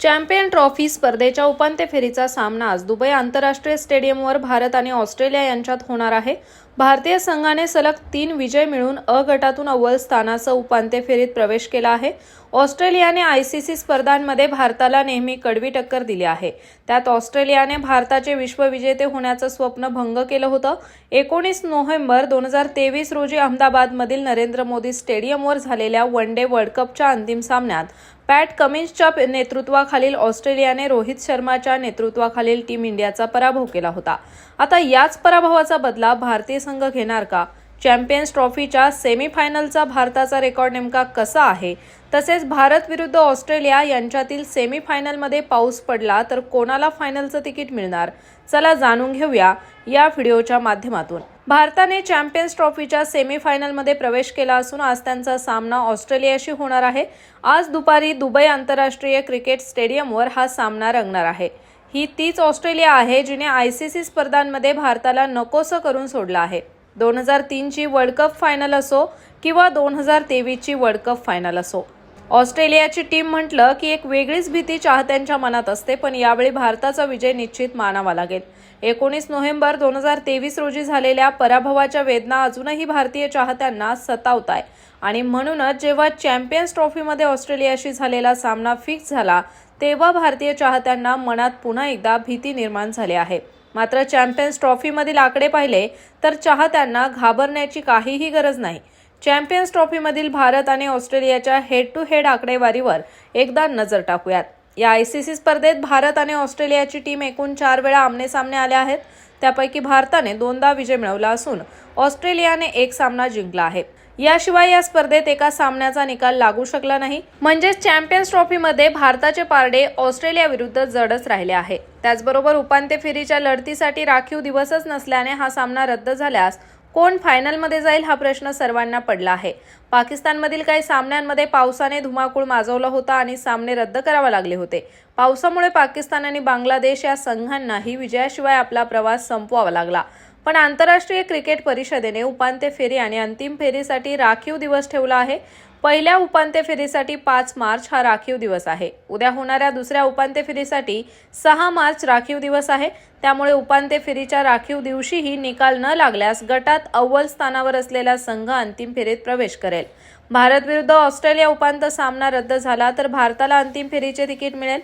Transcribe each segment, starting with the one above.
Champion trophy स्पर्धेच्या उपांत्य फेरीचा सामना आज दुबई आंतरराष्ट्रीय स्टेडियमवर भारत आणि ऑस्ट्रेलिया यांच्यात होणार आहे. भारतीय संघाने सलग तीन विजय मिळून अ गटातून अव्वल स्थानासह उपांत्य फेरीत प्रवेश केला आहे. ऑस्ट्रेलियाने आयसीसी स्पर्धांमध्ये भारताला नेहमी कडवी टक्कर दिली आहे. त्यात ऑस्ट्रेलियाने भारताचे विश्वविजेते होण्याचं स्वप्न भंग केलं होतं. एकोणीस नोव्हेंबर दोन हजार तेवीस रोजी अहमदाबादमधील नरेंद्र मोदी स्टेडियमवर झालेल्या वन डे वर्ल्ड कपच्या अंतिम सामन्यात पॅट कमिन्सच्या नेतृत्वाखालील ऑस्ट्रेलियाने रोहित शर्माच्या नेतृत्वाखालील टीम इंडियाचा पराभव केला होता. आता याच पराभवाचा बदला भारतीय संघ घेणार का? चॅम्पियन्स ट्रॉफीच्या सेमीफायनलचा भारताचा रेकॉर्ड नेमका कसा आहे? तसेच भारत विरुद्ध ऑस्ट्रेलिया यांच्यातील सेमीफायनलमध्ये पाऊस पडला तर कोणाला फायनलचं तिकीट मिळणार? चला जाणून घेऊया या व्हिडिओच्या माध्यमातून. भारताने चॅम्पियन्स ट्रॉफीच्या सेमीफायनलमध्ये प्रवेश केला असून आज त्यांचा सामना ऑस्ट्रेलियाशी होणार आहे. आज दुपारी दुबई आंतरराष्ट्रीय क्रिकेट स्टेडियमवर हा सामना रंगणार आहे. ही तीच ऑस्ट्रेलिया आहे जिने आय सी सी स्पर्धांमध्ये भारताला नकोसं करून सोडलं आहे. दोन हजार तीनची वर्ल्ड कप फायनल असो किंवा दोन हजार तेवीसची वर्ल्ड कप फायनल असो. ऑस्ट्रेलियाची टीम म्हटलं की एक वेगळीच भीती चाहत्यांच्या मनात असते पण यावेळी भारताचा विजय निश्चित मानावा लागेल. एकोणीस नोव्हेंबर दोन हजार तेवीस रोजी झालेल्या पराभवाच्या वेदना अजूनही भारतीय चाहत्यांना सतावत आहे आणि म्हणूनच जेव्हा चॅम्पियन्स ट्रॉफीमध्ये ऑस्ट्रेलियाशी झालेला सामना फिक्स झाला तेव्हा भारतीय चाहत्यांना मनात पुन्हा एकदा भीती निर्माण झाली आहे. मात्र चॅम्पियन्स ट्रॉफीमधील आकडे पाहिले तर चाहत्यांना घाबरण्याची काहीही गरज नाही. चॅम्पियन्स ट्रॉफीमधील भारत आणि ऑस्ट्रेलियाच्या हेड टू हेड आकडेवारीवर एकदा नजर टाकूयात. या आय सी सी स्पर्धेत भारत आणि ऑस्ट्रेलियाची टीम एकूण चार वेळा आमनेसामने आल्या आहेत. त्यापैकी भारताने दोनदा विजय मिळवला असून ऑस्ट्रेलियाने एक सामना जिंकला आहे. याशिवाय या स्पर्धेत एका सामन्याचा निकाल लागू शकला नाही. म्हणजेच चॅम्पियन्स ट्रॉफीमध्ये भारताचे पारडे ऑस्ट्रेलिया विरुद्ध जडच राहिले आहे. त्याचबरोबर उपांत्य फेरीच्या लढतीसाठी राखीव दिवसच नसल्याने हा सामना रद्द झाल्यास कोण फायनलमध्ये जाईल हा प्रश्न सर्वांना पडला आहे. पाकिस्तानमधील काही सामन्यांमध्ये पावसाने धुमाकूळ माजवला होता आणि सामने रद्द करावे लागले होते. पावसामुळे पाकिस्तान आणि बांगलादेश या संघांनाही विजयाशिवाय आपला प्रवास संपवावा लागला. पण आंतरराष्ट्रीय क्रिकेट परिषदेने उपांत्य फेरी आणि अंतिम फेरीसाठी राखीव दिवस ठेवला आहे. पहिल्या उपांत्य फेरीसाठी पाच मार्च हा राखीव दिवस आहे. उद्या होणाऱ्या दुसऱ्या उपांत्य फेरीसाठी सहा मार्च राखीव दिवस आहे. त्यामुळे उपांत्य फेरीच्या राखीव दिवशीही निकाल न लागल्यास गटात अव्वल स्थानावर असलेला संघ अंतिम फेरीत प्रवेश करेल. भारत विरुद्ध ऑस्ट्रेलिया उपांत्य सामना रद्द झाला तर भारताला अंतिम फेरीचे तिकीट मिळेल.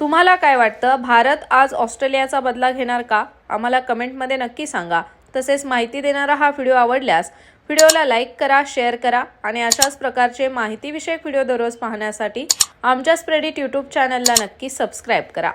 तुम्हाला काय वाटतं? भारत आज ऑस्ट्रेलियाचा बदला घेणार का? आम्हाला कमेंटमध्ये नक्की सांगा. तसेच माहिती देणारा हा व्हिडिओ आवडल्यास व्हिडिओला लाईक करा शेअर करा आणि अशाच प्रकारचे माहितीविषयक व्हिडिओ दररोज पाहण्यासाठी आमच्या स्प्रेडिट यूट्यूब चॅनलला नक्की सबस्क्राईब करा.